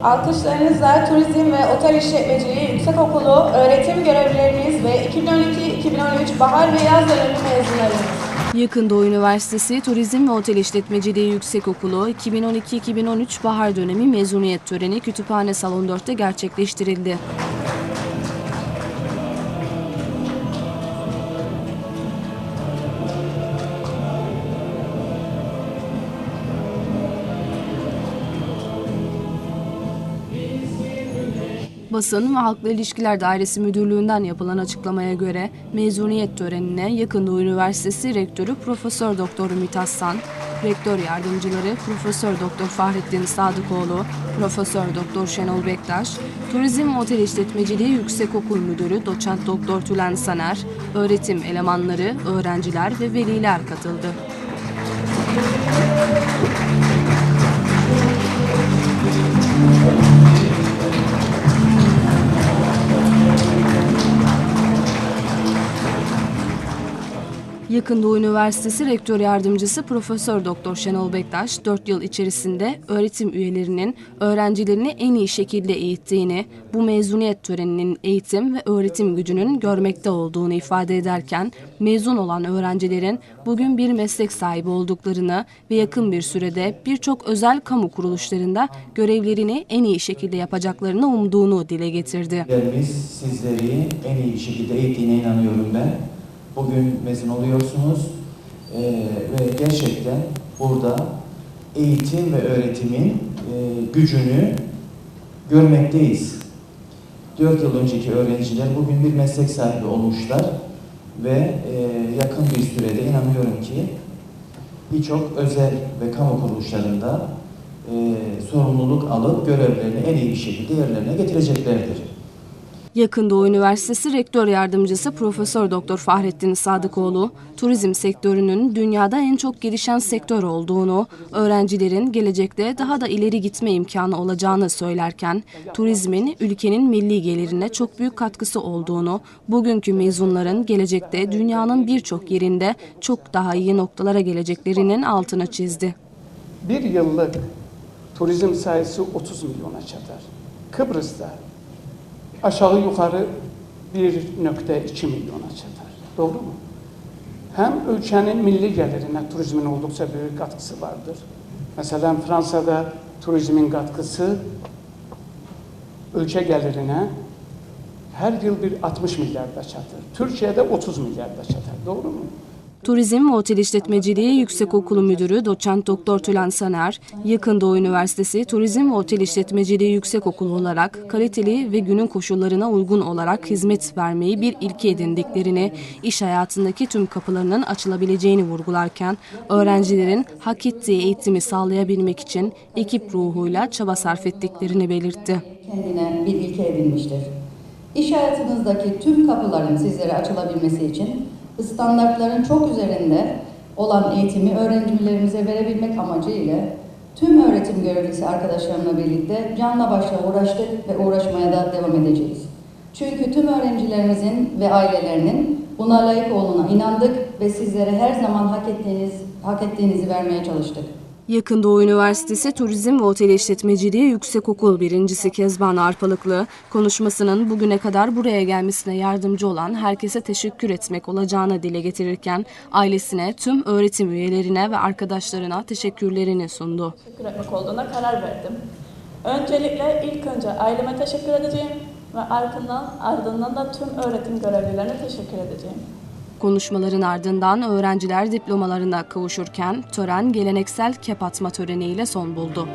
Alkışlarınızla Turizm ve Otel İşletmeciliği Yüksekokulu öğretim görevlileriniz ve 2012-2013 bahar ve yaz dönemi mezunlarınız. Yakın Doğu Üniversitesi Turizm ve Otel İşletmeciliği Yüksekokulu 2012-2013 bahar dönemi mezuniyet töreni Kütüphane Salon 4'te gerçekleştirildi. Basın ve Halkla İlişkiler Dairesi Müdürlüğü'nden yapılan açıklamaya göre mezuniyet törenine Yakın Doğu Üniversitesi Rektörü Profesör Doktor Ümit Aslan, Rektör Yardımcıları Profesör Doktor Fahrettin Sadıkoğlu, Profesör Doktor Şenol Bektaş, Turizm ve Otel İşletmeciliği Yüksekokul Müdürü Doçent Doktor Tülen Saner, öğretim elemanları, öğrenciler ve veliler katıldı. Yakın Doğu Üniversitesi Rektör Yardımcısı Profesör Doktor Şenol Bektaş 4 yıl içerisinde öğretim üyelerinin öğrencilerini en iyi şekilde eğittiğini, bu mezuniyet töreninin eğitim ve öğretim gücünün görmekte olduğunu ifade ederken mezun olan öğrencilerin bugün bir meslek sahibi olduklarını ve yakın bir sürede birçok özel kamu kuruluşlarında görevlerini en iyi şekilde yapacaklarını umduğunu dile getirdi. Sizleri en iyi şekilde eğittiğine inanıyorum ben. Bugün mezun oluyorsunuz Ee, ve gerçekten burada eğitim ve öğretimin e, gücünü görmekteyiz. 4 yıl önceki öğrenciler bugün bir meslek sahibi olmuşlar ve e, yakın bir sürede inanıyorum ki birçok özel ve kamu kuruluşlarında e, sorumluluk alıp görevlerini en iyi bir şekilde yerlerine getireceklerdir. Yakın Doğu Üniversitesi Rektör Yardımcısı Profesör Doktor Fahrettin Sadıkoğlu, turizm sektörünün dünyada en çok gelişen sektör olduğunu, öğrencilerin gelecekte daha da ileri gitme imkanı olacağını söylerken, turizmin ülkenin milli gelirine çok büyük katkısı olduğunu, bugünkü mezunların gelecekte dünyanın birçok yerinde çok daha iyi noktalara geleceklerinin altını çizdi. Bir yıllık turizm sayısı 30 milyona çatar. Kıbrıs'ta aşağı yukarı 1.2 milyona çatar. Doğru mu? Hem ülkenin milli gelirine turizmin oldukça büyük katkısı vardır. Mesela Fransa'da turizmin katkısı ülke gelirine her yıl bir 60 milyarda çatır. Türkiye'de 30 milyarda çatar. Doğru mu? Turizm ve Otel İşletmeciliği Yüksekokulu Müdürü Doçent Doktor Tülen Saner, Yakın Doğu Üniversitesi Turizm ve Otel İşletmeciliği Yüksekokulu olarak kaliteli ve günün koşullarına uygun olarak hizmet vermeyi bir ilke edindiklerini, iş hayatındaki tüm kapılarının açılabileceğini vurgularken, öğrencilerin hak ettiği eğitimi sağlayabilmek için ekip ruhuyla çaba sarf ettiklerini belirtti. kendine bir ilke edinmiştir. İş hayatınızdaki tüm kapıların sizlere açılabilmesi için standartların çok üzerinde olan eğitimi öğrencilerimize verebilmek amacıyla tüm öğretim görevlisi arkadaşlarımla birlikte canla başla uğraştık ve uğraşmaya da devam edeceğiz. Çünkü tüm öğrencilerimizin ve ailelerinin buna layık olduğuna inandık ve sizlere her zaman hak ettiğiniz hak ettiğinizi vermeye çalıştık. Yakın Doğu Üniversitesi Turizm ve Otel İşletmeciliği Yüksekokul birincisi Kezban Arpalıklı, konuşmasının bugüne kadar buraya gelmesine yardımcı olan herkese teşekkür etmek olacağını dile getirirken, ailesine, tüm öğretim üyelerine ve arkadaşlarına teşekkürlerini sundu. Teşekkür etmek olduğuna karar verdim. Öncelikle ilk önce aileme teşekkür edeceğim ve ardından, ardından da tüm öğretim görevlilerine teşekkür edeceğim. Konuşmaların ardından öğrenciler diplomalarına kavuşurken tören geleneksel kep atma töreniyle son buldu.